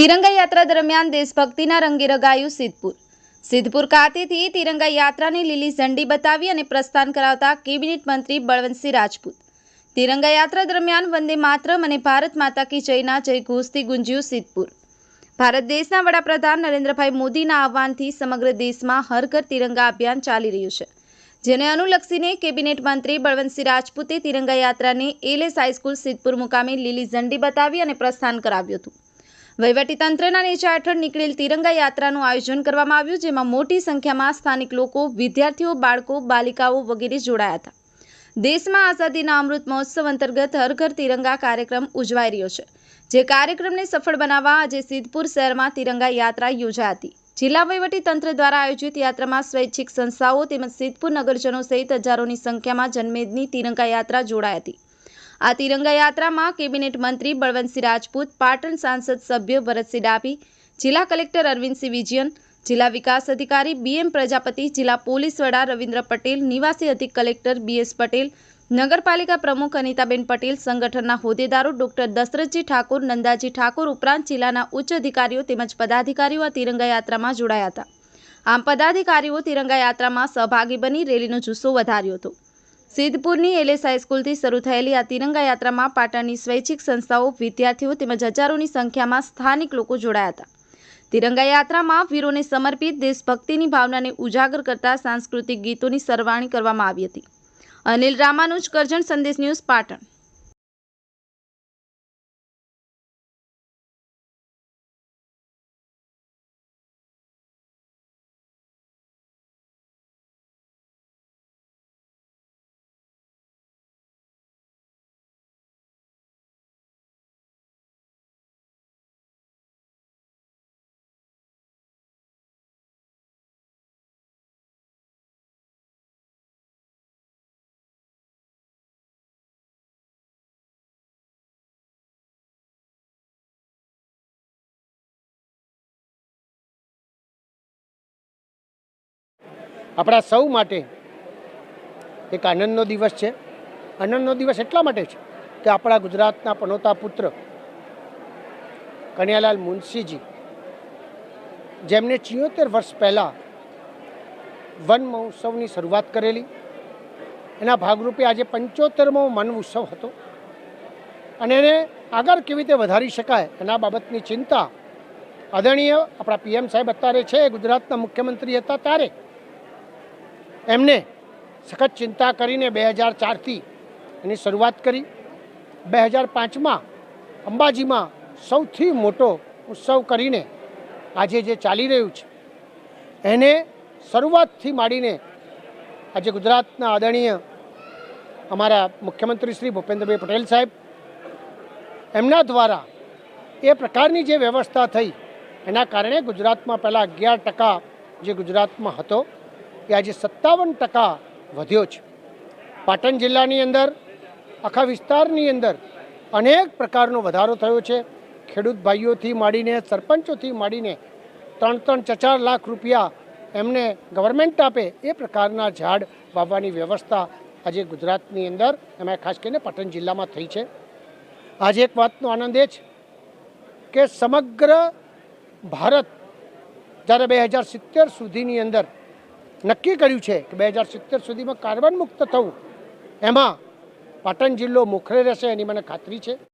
તિરંગા યાત્રા દરમિયાન દેશભક્તિના રંગે રંગાયું સિદ્ધપુર. સિદ્ધપુર ખાતેથી તિરંગા યાત્રાને લીલી ઝંડી બતાવી અને પ્રસ્થાન કરાવતા કેબિનેટ મંત્રી બળવંતસિંહ રાજપૂત. તિરંગા યાત્રા દરમિયાન વંદે માતરમ અને ભારત માતા કી જયના જય ઘોષથી ગુંજ્યું સિદ્ધપુર. ભારત દેશના વડાપ્રધાન નરેન્દ્રભાઈ મોદીના આહવાનથી સમગ્ર દેશમાં હર ઘર તિરંગા અભિયાન ચાલી રહ્યું છે. જેને અનુલક્ષીને કેબિનેટ મંત્રી બળવંતસિંહ રાજપૂતે તિરંગા યાત્રાને એલએસ હાઈસ્કૂલ સિદ્ધપુર મુકામે લીલી ઝંડી બતાવી અને પ્રસ્થાન કરાવ્યું હતું. વહીવટીતંત્રના નેજા હેઠળ નીકળેલ તિરંગા યાત્રાનું આયોજન કરવામાં આવ્યું, જેમાં મોટી સંખ્યામાં સ્થાનિક લોકો, વિદ્યાર્થીઓ, બાળકો, બાલિકાઓ વગેરે જોડાયા હતા. દેશમાં આઝાદીના અમૃત મહોત્સવ અંતર્ગત હર ઘર તિરંગા કાર્યક્રમ ઉજવાઈ રહ્યો છે, જે કાર્યક્રમને સફળ બનાવવા આજે સિદ્ધપુર શહેરમાં તિરંગા યાત્રા યોજાઈ હતી. જિલ્લા તંત્ર દ્વારા આયોજિત યાત્રામાં સ્વૈચ્છિક સંસ્થાઓ તેમજ સિદ્ધપુર નગરજનો સહિત હજારોની સંખ્યામાં જનમેદની તિરંગા યાત્રા જોડાઈ હતી. આ તિરંગા યાત્રામાં કેબિનેટ મંત્રી બળવંતસિંહ રાજપૂત, પાટણ સાંસદ સભ્ય ભરતસિંહ ડાભી, જિલ્લા કલેક્ટર અરવિંદસિંહ વિજયન, જિલ્લા વિકાસ અધિકારી બીએમ પ્રજાપતિ, જિલ્લા પોલીસ વડા રવિન્દ્ર પટેલ, નિવાસી અધિક કલેક્ટર બીએસ પટેલ, નગરપાલિકા પ્રમુખ અનિતાબેન પટેલ, સંગઠનના હોદ્દેદારો ડોક્ટર દશરથજી ઠાકોર, નંદાજી ઠાકોર ઉપરાંત જિલ્લાના ઉચ્ચ અધિકારીઓ તેમજ પદાધિકારીઓ આ તિરંગા જોડાયા હતા. આમ પદાધિકારીઓ તિરંગા યાત્રામાં સહભાગી બની રેલીનો જુસ્સો વધાર્યો હતો. સિદ્ધપુરની એલએસ હાઈસ્કૂલથી શરૂ થયેલી આ તિરંગા યાત્રામાં પાટણની સ્વૈચ્છિક સંસ્થાઓ, વિદ્યાર્થીઓ તેમજ હજારોની સંખ્યામાં સ્થાનિક લોકો જોડાયા હતા. તિરંગા યાત્રામાં વીરોને સમર્પિત દેશભક્તિની ભાવનાને ઉજાગર કરતા સાંસ્કૃતિક ગીતોની સરવાણી કરવામાં આવી હતી. અનિલ રામાનુજ, કરજણ સંદેશ ન્યૂઝ, પાટણ. આપણા સૌ માટે એક આનંદનો દિવસ છે. આનંદનો દિવસ એટલા માટે છે કે આપણા ગુજરાતના પનોતા પુત્ર કનૈયાલાલ મુનશીજી, જેમને ચિયોતેર વર્ષ પહેલાં વન મહોત્સવની શરૂઆત કરેલી. એના ભાગરૂપે આજે પંચોતેરમો વન ઉત્સવ હતો. અને એને આગળ કેવી રીતે વધારી શકાય એના બાબતની ચિંતા આદરણીય આપણા પીએમ સાહેબ અત્યારે છે, ગુજરાતના મુખ્યમંત્રી હતા ત્યારે એમને સખત ચિંતા કરીને બે હજાર ચારથી એની શરૂઆત કરી. બે હજાર પાંચમાં અંબાજીમાં સૌથી મોટો ઉત્સવ કરીને આજે જે ચાલી રહ્યું છે, એને શરૂઆતથી માંડીને આજે ગુજરાતના આદરણીય અમારા મુખ્યમંત્રી શ્રી ભૂપેન્દ્રભાઈ પટેલ સાહેબ, એમના દ્વારા એ પ્રકારની જે વ્યવસ્થા થઈ, એના કારણે ગુજરાતમાં પહેલાં અગિયાર ટકા જે ગુજરાતમાં હતો એ આજે સત્તાવન ટકા વધ્યો છે. પાટણ જિલ્લાની અંદર, આખા વિસ્તારની અંદર અનેક પ્રકારનો વધારો થયો છે. ખેડૂત ભાઈઓથી માંડીને, સરપંચોથી માંડીને ત્રણ ત્રણ ચાર લાખ રૂપિયા એમને ગવર્મેન્ટ આપે એ પ્રકારના ઝાડ વાવવાની વ્યવસ્થા આજે ગુજરાતની અંદર, એમાં ખાસ કરીને પાટણ જિલ્લામાં થઈ છે. આજે એક વાતનો આનંદ એ છે કે સમગ્ર ભારત જ્યારે બે હજાર સિત્તેર સુધીની અંદર નક્કી કર્યું છે કે બે હજાર સિત્તેર સુધીમાં કાર્બન મુક્ત થવું. એમાં પાટણ જિલ્લો મોખરે રહેશે એની મને ખાતરી છે.